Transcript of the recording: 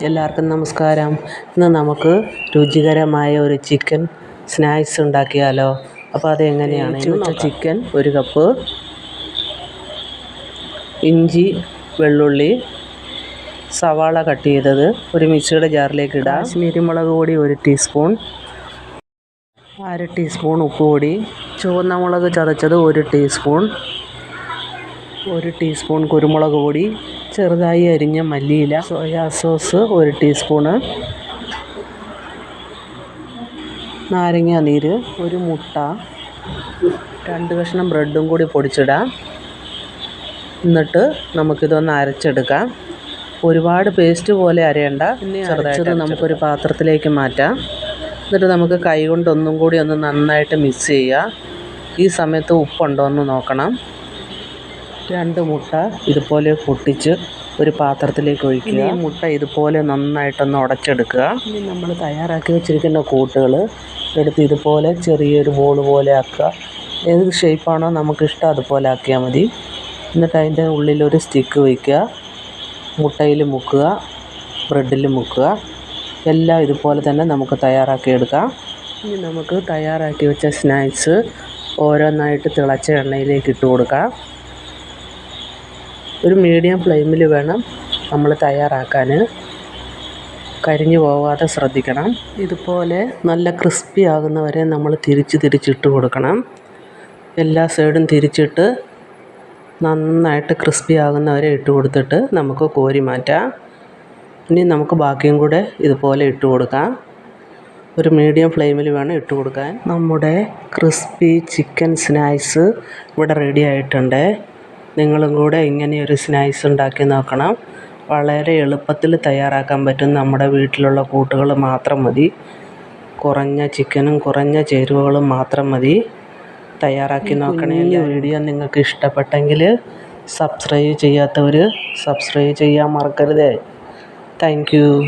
എല്ലാവർക്കും നമസ്കാരം. ഇന്ന് നമുക്ക് രുചികരമായ ഒരു ചിക്കൻ സ്നാക്സ് ഉണ്ടാക്കിയാലോ? അപ്പോൾ അതെങ്ങനെയാണ്? ചിക്കൻ ഒരു കപ്പ് ഇഞ്ചി വെള്ളുള്ളി സവാള കട്ട് ചെയ്തത് ഒരു മിക്സിയുടെ ജാറിലേക്ക് ഇടാം. കാശ്മീരി മുളക് പൊടി ഒരു ടീസ്പൂൺ അര ടീസ്പൂൺ ഉപ്പ് പൊടി. ചുവന്ന മുളക് ചതച്ചത് ഒരു ടീസ്പൂൺ ഒരു ടീസ്പൂൺ കുരുമുളക് പൊടി. ചെറുതായി അരിഞ്ഞ മല്ലിയില സോയാ സോസ് ഒരു ടീസ്പൂണ് നാരങ്ങ നീര് ഒരു മുട്ട രണ്ട് കഷ്ണം ബ്രെഡും കൂടി പൊടിച്ചിടാം. എന്നിട്ട് നമുക്കിതൊന്ന് അരച്ചെടുക്കാം. ഒരുപാട് പേസ്റ്റ് പോലെ അരയണ്ട ചെറുതായിട്ട് നമുക്കൊരു പാത്രത്തിലേക്ക് മാറ്റാം. എന്നിട്ട് നമുക്ക് കൈ കൊണ്ടൊന്നും കൂടി ഒന്ന് നന്നായിട്ട് മിക്സ് ചെയ്യുക. ഈ സമയത്ത് ഉപ്പുണ്ടോ എന്ന് നോക്കണം. രണ്ട് മുട്ട ഇതുപോലെ പൊട്ടിച്ച് ഒരു പാത്രത്തിലേക്ക് ഒഴിക്കുക. ഈ മുട്ട ഇതുപോലെ നന്നായിട്ടൊന്ന് ഉടച്ചെടുക്കുക. ഇനി നമ്മൾ തയ്യാറാക്കി വെച്ചിരിക്കുന്ന കൂട്ടുകൾ എടുത്ത് ഇതുപോലെ ചെറിയൊരു ബോൾ പോലെ ആക്കുക. ഏത് ഷേപ്പാണോ നമുക്കിഷ്ടം അതുപോലെ ആക്കിയാൽ മതി. എന്നിട്ട് അതിന്റെ ഉള്ളിലൊരു സ്റ്റിക്ക് വയ്ക്കുക മുട്ടയിൽ മുക്കുക ബ്രെഡിൽ മുക്കുക. എല്ലാം ഇതുപോലെ തന്നെ നമുക്ക് തയ്യാറാക്കി എടുക്കാം. ഇനി നമുക്ക് തയ്യാറാക്കി വെച്ച സ്നാക്സ് ഓരോന്നായിട്ട് തിളച്ച എണ്ണയിലേക്ക് ഇട്ട് കൊടുക്കാം. ഒരു മീഡിയം ഫ്ലെയിമിൽ വേണം നമ്മൾ തയ്യാറാക്കാൻ കരിഞ്ഞു പോകാതെ ശ്രദ്ധിക്കണം. ഇതുപോലെ നല്ല ക്രിസ്പി ആകുന്നവരെ നമ്മൾ തിരിച്ച് തിരിച്ചിട്ട് കൊടുക്കണം. എല്ലാ സൈഡും തിരിച്ചിട്ട് നന്നായിട്ട് ക്രിസ്പി ആകുന്നവരെ ഇട്ട് കൊടുത്തിട്ട് നമുക്ക് കോരി മാറ്റാം. ഇനി നമുക്ക് ബാക്കിയും കൂടെ ഇതുപോലെ ഇട്ട് കൊടുക്കാം. ഒരു മീഡിയം ഫ്ലെയിമിൽ വേണം ഇട്ട് കൊടുക്കാൻ. നമ്മുടെ ക്രിസ്പി ചിക്കൻ സ്നാക്സ് ഇവിടെ റെഡി ആയിട്ടുണ്ട്. നിങ്ങളും കൂടെ ഇങ്ങനെയൊരു സ്നാക്സ് ഉണ്ടാക്കി നോക്കണം. വളരെ എളുപ്പത്തിൽ തയ്യാറാക്കാൻ പറ്റും. നമ്മുടെ വീട്ടിലുള്ള കൂട്ടുകൾ മാത്രം മതി. കുറഞ്ഞ ചിക്കനും കുറഞ്ഞ ചേരുവകളും മാത്രം മതി. തയ്യാറാക്കി നോക്കണേ. ഈ വീഡിയോ നിങ്ങൾക്ക് ഇഷ്ടപ്പെട്ടെങ്കിൽ സബ്സ്ക്രൈബ് ചെയ്യാത്തവർ സബ്സ്ക്രൈബ് ചെയ്യാൻ മറക്കരുതേ. Thank you.